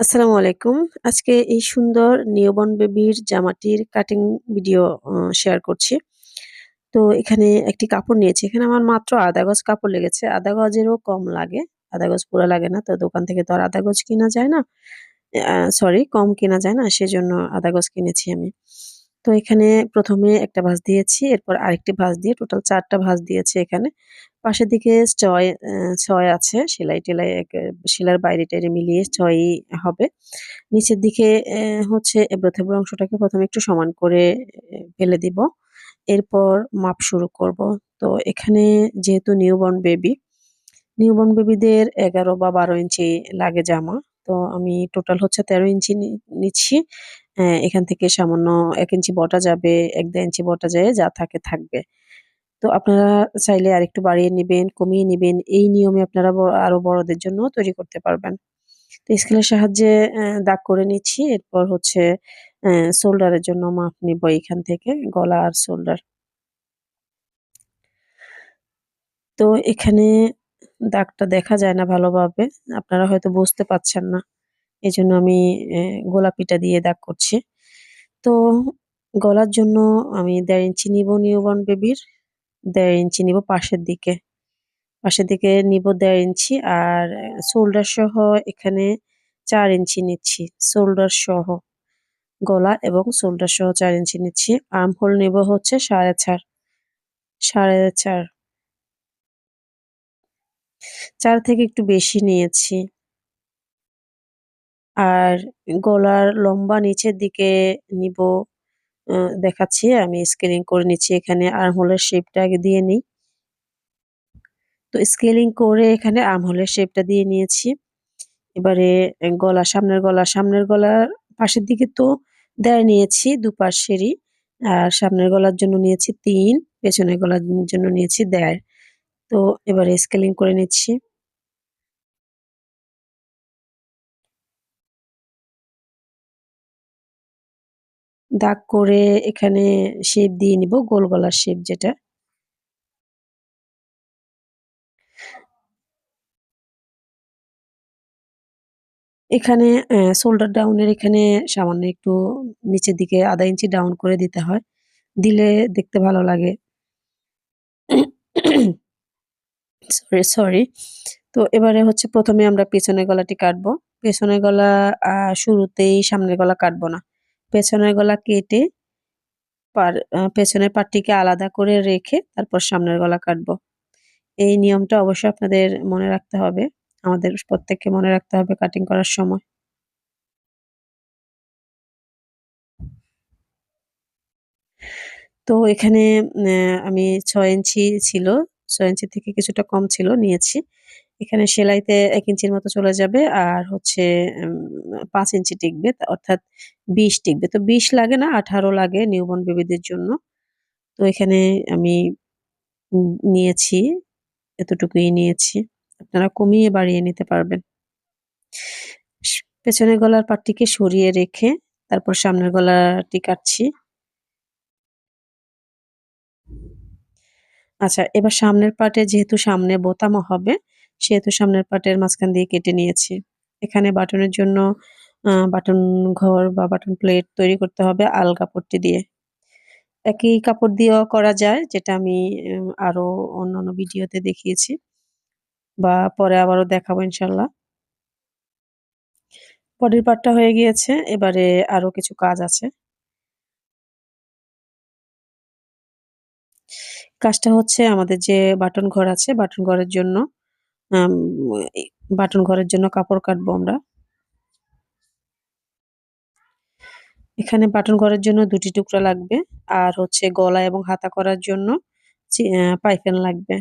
আসসালামু আলাইকুম। আজকে এই সুন্দর নিয়বন বেবির জামাটির কাটিং ভিডিও শেয়ার করছি। তো এখানে একটি কাপড় নিয়েছি। এখানে আমার মাত্র ১/২ গজ কাপড় লেগেছে। ১/২ গজেরও কম লাগে। ১/২ গজ পুরো লাগে না। তো দোকান থেকে তো আর ১/২ গজ কিনা যায় না। সরি কম কেনা যায় না। সেজন্য ১/২ গজ কিনেছি আমি। তো এখানে প্রথমে একটা ভাঁজ দিয়েছি। এরপর আরেকটি ভাঁজ দিয়ে টোটাল ৪ টা ভাঁজ দিয়েছি এখানে। পাশের দিকে ছয় ছয় আছে। সেলাই-টেলাই একে সেলাইয়ের বাইরে-টাইরে মিলিয়ে ছয়ই হবে। নিচের দিকে হচ্ছে এবড়ো-থেবড়ো অংশটাকে প্রথমে একটু সমান করে ফেলে দিব। এরপর মাপ শুরু করব। তো এখানে যেহেতু নিউবর্ন বেবি, নিউবর্ন বেবিদের ১১ বা ১২ ইঞ্চি লাগে জামা। তো আমি টোটাল হচ্ছে ১৩ ইঞ্চি নিচ্ছি। অ্যা এখান থেকে সামান্য এক ইঞ্চি বটা যাবে, ১-১.৫ ইঞ্চি বটা যায় যা থাকে থাকবে। তো আপনারা চাইলে আরেকটু বাড়িয়ে নিবেন, কমিয়ে নিবেন। এই নিয়মে আপনারা আরও বড়দের জন্য তৈরি করতে পারবেন। তো স্কেলের সাহায্যে দাগ করে নিচ্ছি। এরপর হচ্ছে অ্যা শোল্ডার এর জন্য মাপ নিব এখান থেকে গলা আর শোল্ডার। তো এখানে দাগটা দেখা যায় না ভালোভাবে। আপনারা হয়তো বুঝতে পারছেন না। এজন্য আমি গোলাপিটা দিয়ে দাগ করছি। তো গলার জন্য আমি দেড় ইঞ্চি নিব নিউবর্ন বেবির। দেড় ইঞ্চি নিব পাশের দিকে। পাশের দিকে নিব দেড় ইঞ্চি আর শোল্ডার সহ এখানে চার ইঞ্চি নিচ্ছি। শোল্ডার সহ। গলা এবং শোল্ডার সহ চার ইঞ্চি নিচ্ছি। আর্ম হোল নিব হচ্ছে ৪.৫ ৪.৫ ৪ থেকে একটু বেশি নিয়েছি। আর গলার লম্বা নিচের দিকে নিব দেখাচ্ছি। আমি স্কেলিং করে নিচ্ছি এখানে আর্ম হোলের শেপটা আগে দিয়ে নিই। তো স্কেলিং করে এখানে আর্ম হোলের শেপটা দিয়ে নিয়েছি। এবারে গলা, সামনের গলা, সামনের গলার পাশের দিকে তো ১.৫ নিয়েছি দুপাশেরই। আর সামনের গলার জন্য নিয়েছি তিন, পেছনের গলার জন্য নিয়েছি ১.৫ তো এবারে স্কেলিং করে নিচ্ছি। দাগ করে এখানে শেপ দিয়ে নিব গোল গলার শেপ যেটা। এখানে শোল্ডার ডাউনের এখানে সামান্য একটু নিচের দিকে ১/২ ইঞ্চি ডাউন করে দিতে হয়। দিলে দেখতে ভালো লাগে। Sorry, sorry. তো এবারে হচ্ছে প্রথমে আমরা পেছনের গলাটি কাটবো। পেছনের গলা শুরুতেই সামনের গলা কাটবো না। পেছনের গলা কেটে পার পেছনের পাটটিকে আলাদা করে রেখে তারপর সামনের গলা কাটবো। এই নিয়মটা অবশ্যই আপনাদের মনে রাখতে হবে। আমাদের প্রত্যেককে মনে রাখতে হবে কাটিং করার সময়। তো এখানে আমি ৬ ইঞ্চি ছিল। ৬ ইঞ্চি থেকে কিছুটা কম ছিল, নিয়েছি। এখানে সেলাইতে এক ইঞ্চির মতো চলে যাবে আর হচ্ছে ৫ ইঞ্চি টিকবে অর্থাৎ ২০ টিকবে। তো ২০ লাগে না ১৮ লাগে নিউবর্ন বেবিদের জন্য। তো এখানে আমি নিয়েছি, এতটুকুই নিয়েছি। আপনারা কমিয়ে বাড়িয়ে নিতে পারবেন। পেছনের গলার পাটটিকে সরিয়ে রেখে তারপর সামনের গলাটি কাটছি। আচ্ছা এবার সামনের পার্টে যেহেতু সামনে বোতামও হবে, সেহেতু সামনের পার্টের মাঝখান দিয়ে কেটে নিয়েছি। এখানে বাটনের জন্য বাটন ঘর বা বাটন প্লেট তৈরি করতে হবে আল কাপড়টি দিয়ে। একই কাপড় দিয়েও করা যায় যেটা আমি এম আরও অন্যান্য ভিডিওতে দেখিয়েছি। বা পরে আবারও দেখাবো ইনশাল্লাহ। বডির পার্টটা হয়ে গিয়েছে। এবারে আরও কিছু কাজ আছে। কাজটা হচ্ছে আমাদের যে বাটন ঘর আছে, বাটন ঘরের জন্য বাটন ঘরের জন্য কাপড় কাটবো আমরা। এখানে বাটন ঘরের জন্য দুটি টুকরা লাগবে। আর হচ্ছে গলা এবং হাতা করার জন্য অ্যা লাগবে।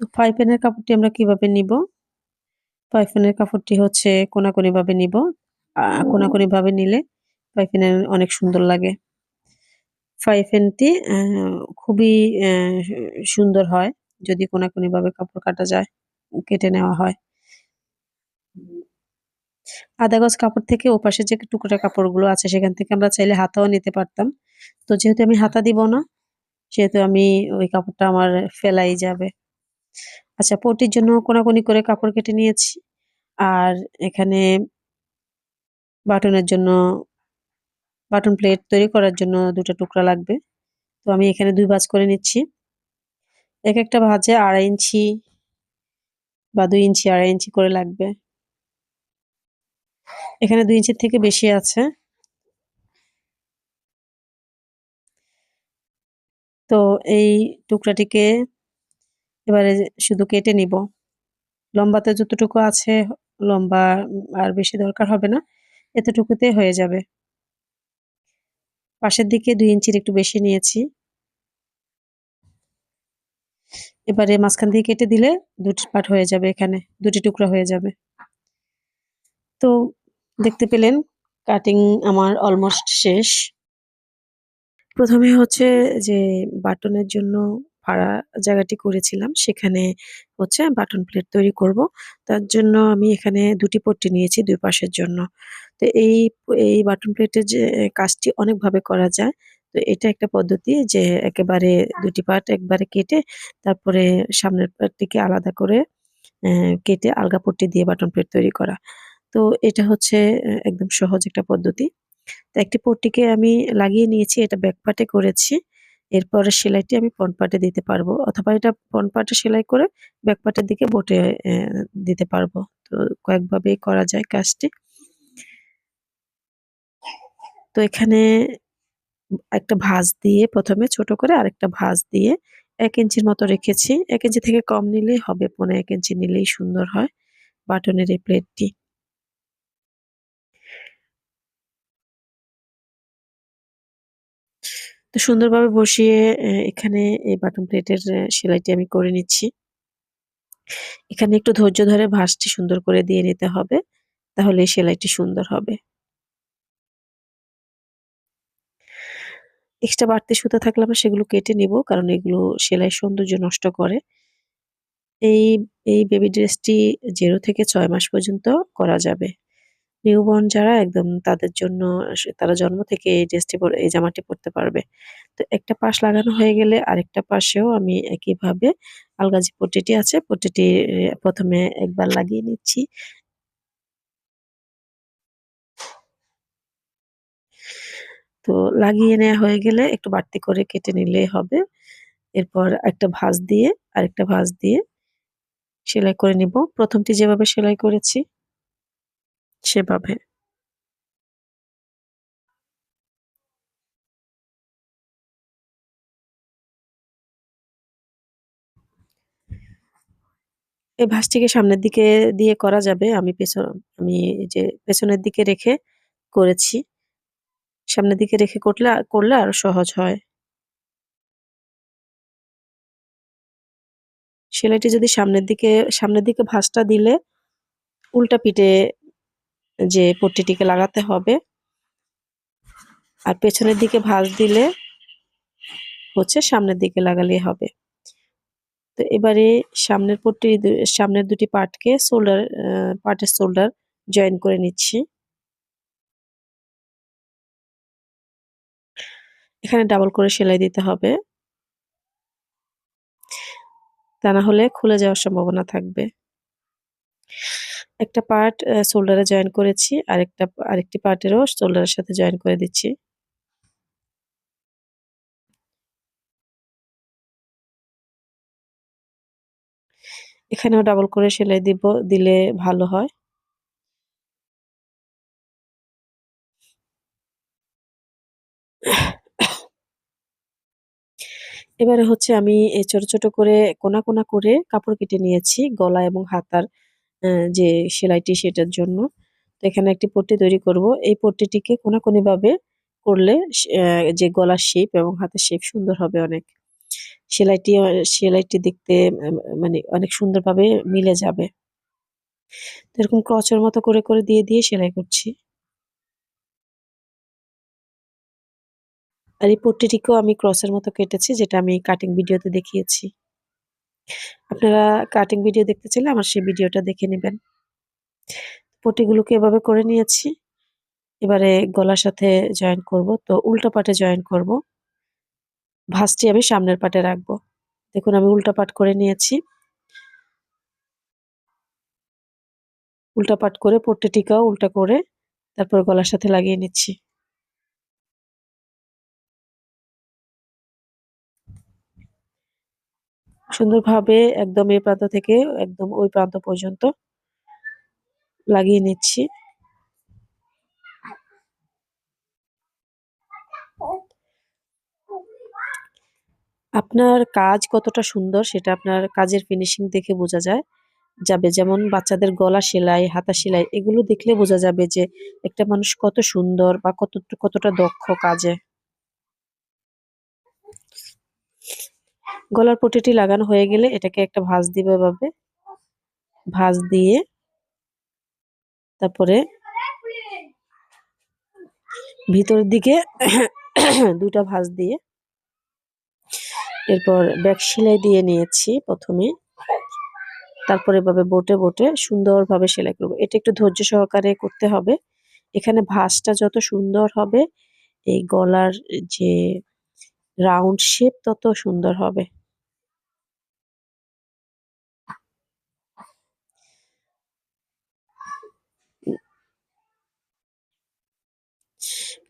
তো পাইপিনের কাপড়টি আমরা কীভাবে নিবো? পাইপিনের কাপড়টি হচ্ছে কোনাকুনিভাবে নিবো। কোনাকুনিভাবে নিলে পাইপিনের অনেক সুন্দর লাগে। পাইপিনটি খুবই সুন্দর হয় যদি কোনাকুনিভাবে কাপড় কাটা যায়, কেটে নেওয়া হয়। ১/২ গজ কাপড় থেকে ওপাশে যে টুকরা কাপড়গুলো আছে সেখান থেকে আমরা চাইলে হাতাও নিতে পারতাম। তো যেহেতু আমি হাতা দিব না, সেহেতু আমি ওই কাপড়টা আমার ফেলাই যাবে। আচ্ছা পটির জন্য কোনাকুনি করে কাপড় কেটে নিয়েছি। আর এখানে বাটনের জন্য বাটন প্লেট তৈরি করার জন্য দুটো টুকরা লাগবে তো আমি এখানে দুই ভাঁজ করে নিচ্ছি এক একটা ভাঁজে আড়াই ইঞ্চি বা দুই ইঞ্চি, আড়াই ইঞ্চি করে লাগবে। এখানে দুই ইঞ্চির থেকে বেশি আছে। তো এই টুকরাটিকে এবারে শুধু কেটে নিব। লম্বাতে যতটুকু আছে, লম্বা আর বেশি দরকার হবে না, এতটুকুতে হয়ে যাবে। পাশের দিকে দুই ইঞ্চির একটু বেশি নিয়েছি। এবারে মাঝখান দিয়ে কেটে দিলে দুটি পার্ট হয়ে যাবে এখানে, দুটি টুকরা হয়ে যাবে। তো দেখতে পেলেন কাটিং আমার অলমোস্ট শেষ। প্রথমে হচ্ছে যে বাটনের জন্য ফাড়া জায়গাটি করেছিলাম, সেখানে হচ্ছে বাটন প্লেট তৈরি করব। তার জন্য আমি এখানে দুটি পট্টি নিয়েছি দুই পাশের জন্য। তো এই এই বাটন প্লেটের যে, কাজটি অনেকভাবে করা যায়। তো এটা একটা পদ্ধতি যে একেবারে দুটি পার্ট একবারে কেটে তারপরে সামনের পার্টটিকে আলাদা করে কেটে আলগা পট্টি দিয়ে বাটন প্লেট তৈরি করা। তো এটা হচ্ছে একদম সহজ একটা পদ্ধতি। তো একটি পট্টিকে আমি লাগিয়ে নিয়েছি, এটা ব্যাক পার্টে করেছি। এরপরে সেলাইটি আমি ফ্রন্ট পার্টে দিতে পারব অথবা এটা ফ্রন্ট পার্টে সেলাই করে ব্যাক পার্টের দিকে বোটে দিতে পারব। তো কয়েকভাবেই করা যায় কাজটি। তো এখানে একটা ভাঁজ দিয়ে প্রথমে ছোট করে আরেকটা ভাঁজ দিয়ে এক ইঞ্চির মতো রেখেছি। এক ইঞ্চি থেকে কম নিলেই হবে পনেরো এক ইঞ্চি নিলেই সুন্দর হয় বাটনের এই প্লেটটি। তো সুন্দরভাবে বসিয়ে এখানে এই বাটন প্লেটের সেলাইটি আমি করে নিচ্ছি। এখানে একটু ধৈর্য ধরে ভাঁজটি সুন্দর করে দিয়ে নিতে হবে, তাহলে সেলাইটি সুন্দর হবে। এক্সট্রা বাড়তি সুতা থাকলে আমরা সেগুলো কেটে নিব, কারণ এগুলো সেলাই সৌন্দর্য নষ্ট করে। এই এই বেবি ড্রেসটি জেরো থেকে ছয় মাস পর্যন্ত করা যাবে। নিউবর্ন যারা একদম তাদের জন্য, তারা জন্ম থেকে এই ড্রেসটি এই জামাটি পরতে পারবে। তো একটা পাশ লাগানো হয়ে গেলে আরেকটা পাশেও আমি একইভাবে আলগা যে পট্টিটি আছে, পট্টিটি প্রথমে একবার লাগিয়ে নিচ্ছি। তো লাগিয়ে নেওয়া হয়ে গেলে একটু বাড়তি করে কেটে নিলেই হবে। এরপর একটা ভাঁজ দিয়ে, আরেকটা ভাঁজ দিয়ে সেলাই করে নিব। প্রথমটি যেভাবে সেলাই করেছি, সেভাবে। এই ভাঁজটিকে সামনের দিকে দিয়ে করা যাবে। আমি পেছন, আমি যে পেছনের দিকে রেখে করেছি। সামনের দিকে রেখে করলে করলে আরও সহজ হয়। সেলাইটি যদি সামনের দিকে সামনের দিকে ভাঁজটা দিলে উল্টা পিঠে যে পট্টিটিকে লাগাতে হবে আর পেছনের দিকে ভাঁজ দিলে হচ্ছে সামনের দিকে লাগালেই হবে। তো এবারে সামনের পট্টি, সামনের দুটি পার্টকে শোল্ডার পার্টের শোল্ডার জয়েন করে নিচ্ছি। এখানে ডাবল করে সেলাই দিতে হবে। তা না হলে খুলে যাওয়ার সম্ভাবনা থাকবে। একটা পার্ট শোল্ডারে জয়েন করেছি, আরেকটা, আরেকটি পার্টেরও শোল্ডারের সাথে জয়েন করে দিচ্ছি। এখানেও ডাবল করে সেলাই দিব, দিলে ভালো হয়। এবারে হচ্ছে আমি ছোট ছোট করে কোনা কোনা করে কাপড় কেটে নিয়েছি গলা এবং হাতার যে সেলাইটি সেটার জন্য। তো এখানে একটি পট্টি তৈরি করব। এই পট্টিটিকে কোনাকুনি ভাবে করলে যে গলার শেপ এবং হাতের শেপ সুন্দর হবে অনেক। সেলাইটি সেলাইটি দেখতে মানে অনেক সুন্দরভাবে মিলে যাবে। এরকম ক্রচের মতো করে করে দিয়ে দিয়ে সেলাই করছি। আর এই পট্টিটিকেও আমি ক্রসের মতো কেটেছি, যেটা আমি কাটিং ভিডিওতে দেখিয়েছি। আপনারা কাটিং ভিডিও দেখতে চাইলে আমার সেই ভিডিওটা দেখে নেবেন। পটিগুলোকে এভাবে করে নিয়েছি। এবারে গলার সাথে জয়েন করব। তো উল্টা পাটে জয়েন করব। ভাঁজটি আমি সামনের পাটে রাখব। দেখুন, আমি উল্টা পাট করে নিয়েছি। উল্টা পাট করে পট্টিটিকাও উল্টা করে তারপর গলার সাথে লাগিয়ে নিচ্ছি। সুন্দরভাবে একদম এই প্রান্ত থেকে একদম ওই প্রান্ত পর্যন্ত লাগিয়ে নিচ্ছি। আপনার কাজ কতটা সুন্দর সেটা আপনার কাজের ফিনিশিং দেখে বোঝা যায়। যাবে যেমন বাচ্চাদের গলা সেলাই, হাতা সেলাই, এগুলো দেখলে বোঝা যাবে যে একটা মানুষ কত সুন্দর বা কত কতটা দক্ষ কাজে। গলার পটিটি লাগানো হয়ে গেলে এটাকে একটা ভাঁজ দিবে এভাবে। ভাঁজ দিয়ে তারপরে ভিতরের দিকে দুটা ভাঁজ দিয়ে এরপর ব্যাগ সেলাই দিয়ে নিয়েছি প্রথমে। তারপরে এভাবে বোটে বোটে সুন্দরভাবে সেলাই করব। এটা একটু ধৈর্য সহকারে করতে হবে। এখানে ভাঁজটা যত সুন্দর হবে, এই গলার যে রাউন্ড শেপ তত সুন্দর হবে।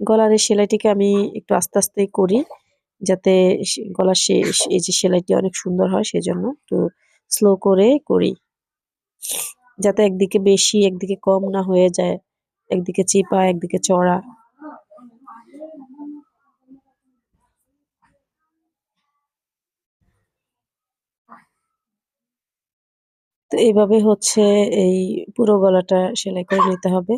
গলার এই সেলাইটিকে আমি একটু আস্তে আস্তে করি, যাতে গলার সে, এই যে সেলাইটি অনেক সুন্দর হয় সেজন্য একটু স্লো করে করি। যাতে একদিকে বেশি, একদিকে কম না হয়ে যায়, একদিকে চিপা, একদিকে চড়া। তো এইভাবে হচ্ছে এই পুরো গলাটা সেলাই করে নিতে হবে।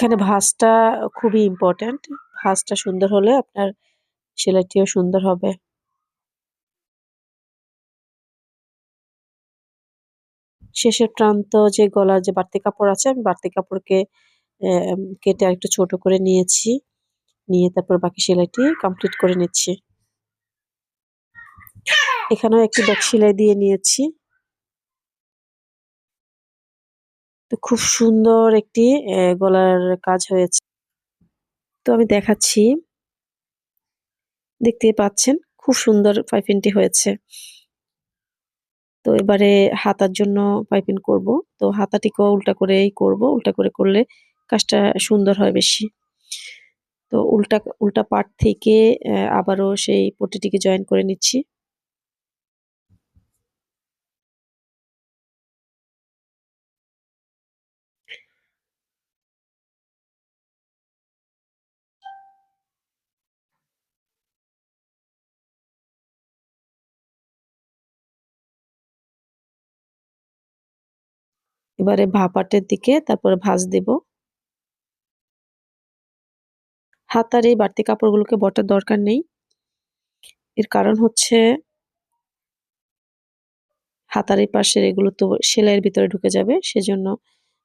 এখানে ভাঁজটা খুবই ইম্পর্ট্যান্ট ভাঁজটা সুন্দর হলে আপনার সেলাইটিও সুন্দর হবে। শেষের প্রান্ত যে গলার যে বাড়তি কাপড় আছে, আমি বাড়তি কাপড়কে কেটে আরেকটু ছোট করে নিয়েছি। নিয়ে তারপর বাকি সেলাইটি কমপ্লিট করে নিচ্ছি। এখানেও একটি ব্যাক সেলাই দিয়ে নিয়েছি। তো খুব সুন্দর একটি গলার কাজ হয়েছে। তো আমি দেখাচ্ছি। দেখতে পাচ্ছেন? খুব সুন্দর পাইপিনটি হয়েছে। তো এবারে হাতার জন্য পাইপিন করব। তো হাতাটিকেও উল্টা করেই করব। উল্টা করে করলে কাজটা সুন্দর হয় বেশি। তো উল্টা উল্টা পার্ট থেকে আবারও সেই পটিটিকে জয়েন করে নিচ্ছি। এবারে ভাপাটের দিকে তারপরে ভাজ দেব। হাতার এই বাড়তি কাপড়গুলোকে বটার দরকার নেই। এর কারণ হচ্ছে হাতার এই পাশের এগুলো তো সেলাইয়ের ভিতরে ঢুকে যাবে, সেজন্য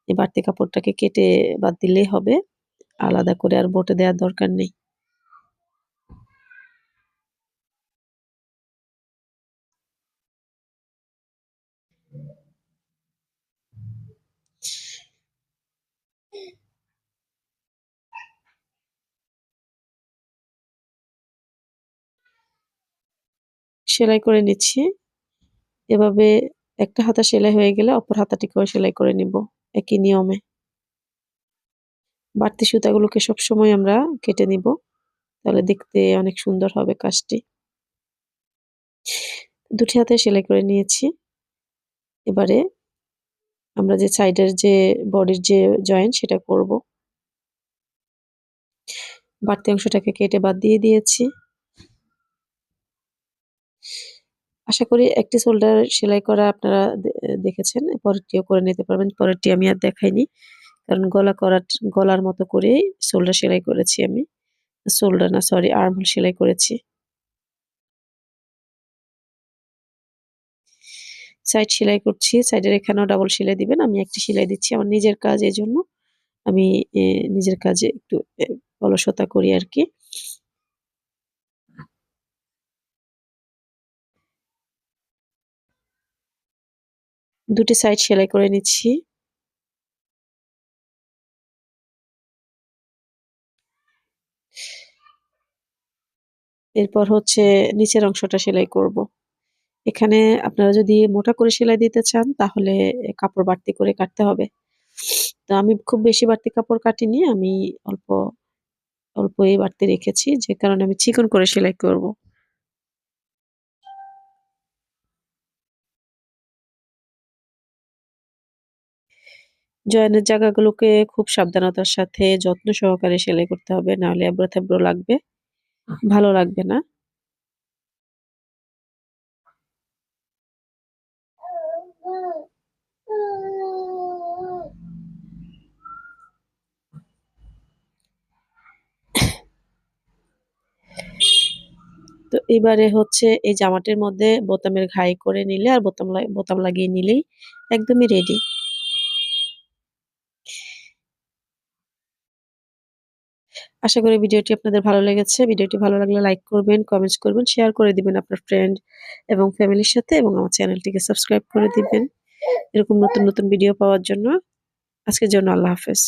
এই বাড়তি কাপড়টাকে কেটে বাদ দিলেই হবে। আলাদা করে আর বটে দেওয়ার দরকার নেই। সেলাই করে নিচ্ছি। এভাবে একটা হাতা সেলাই হয়ে গেলে অপর হাতাটিকেও সেলাই করে নিব একই নিয়মে। বাড়তি সুতাগুলোকে সবসময় আমরা কেটে নিব, তাহলে দেখতে অনেক সুন্দর হবে কাজটি। দুটি হাতে সেলাই করে নিয়েছি। এবারে আমরা যে সাইডের যে বডির যে জয়েন্ট সেটা করব। বাড়তি অংশটাকে কেটে বাদ দিয়ে দিয়েছি। আশা করি একটি শোল্ডার সেলাই করা আপনারা দেখেছেন। পরেরটিও করে নিতে পারবেন। পরেরটি আমি আর দেখাইনি। কারণ গলা করার, গলার মতো করেই শোল্ডার সেলাই করেছি আমি। শোল্ডার না, সরি, আর্মহোল সেলাই করেছি। সাইড সেলাই করছি। সাইডের এখানেও ডাবল সেলাই দিবেন। আমি একটি সেলাই দিচ্ছি আমার নিজের কাজ এই জন্য আমি নিজের কাজে একটু অলসতা করি আর কি। দুটি সাইড সেলাই করে নিচ্ছি এরপর হচ্ছে নিচের অংশটা সেলাই করব। এখানে আপনারা যদি মোটা করে সেলাই দিতে চান, তাহলে কাপড় বাড়তি করে কাটতে হবে তো আমি খুব বেশি বাড়তি কাপড় কাটিনি, আমি অল্প, অল্পই বাড়তি রেখেছি, যে কারণে আমি চিকন করে সেলাই করব। জয়েনের জায়গাগুলোকে খুব সাবধানতার সাথে যত্ন সহকারে সেলাই করতে হবে, নাহলে এবড়ো থেবড়ো লাগবে। ভালো লাগবে না। তো এবারে হচ্ছে এই জামাটির মধ্যে বোতামের ঘাই করে নিলে আর বোতাম বোতাম লাগিয়ে নিলেই একদমই রেডি আশা করি ভিডিওটি আপনাদের ভালো লেগেছে। ভিডিওটি ভালো লাগলে লাইক করবেন কমেন্টস করবেন শেয়ার করে দিবেন আপনার ফ্রেন্ড এবং ফ্যামিলির সাথে এবং আমার চ্যানেলটিকে সাবস্ক্রাইব করে দিবেন। এরকম নতুন নতুন ভিডিও পাওয়ার জন্য আজকের জন্য আল্লাহ হাফেজ।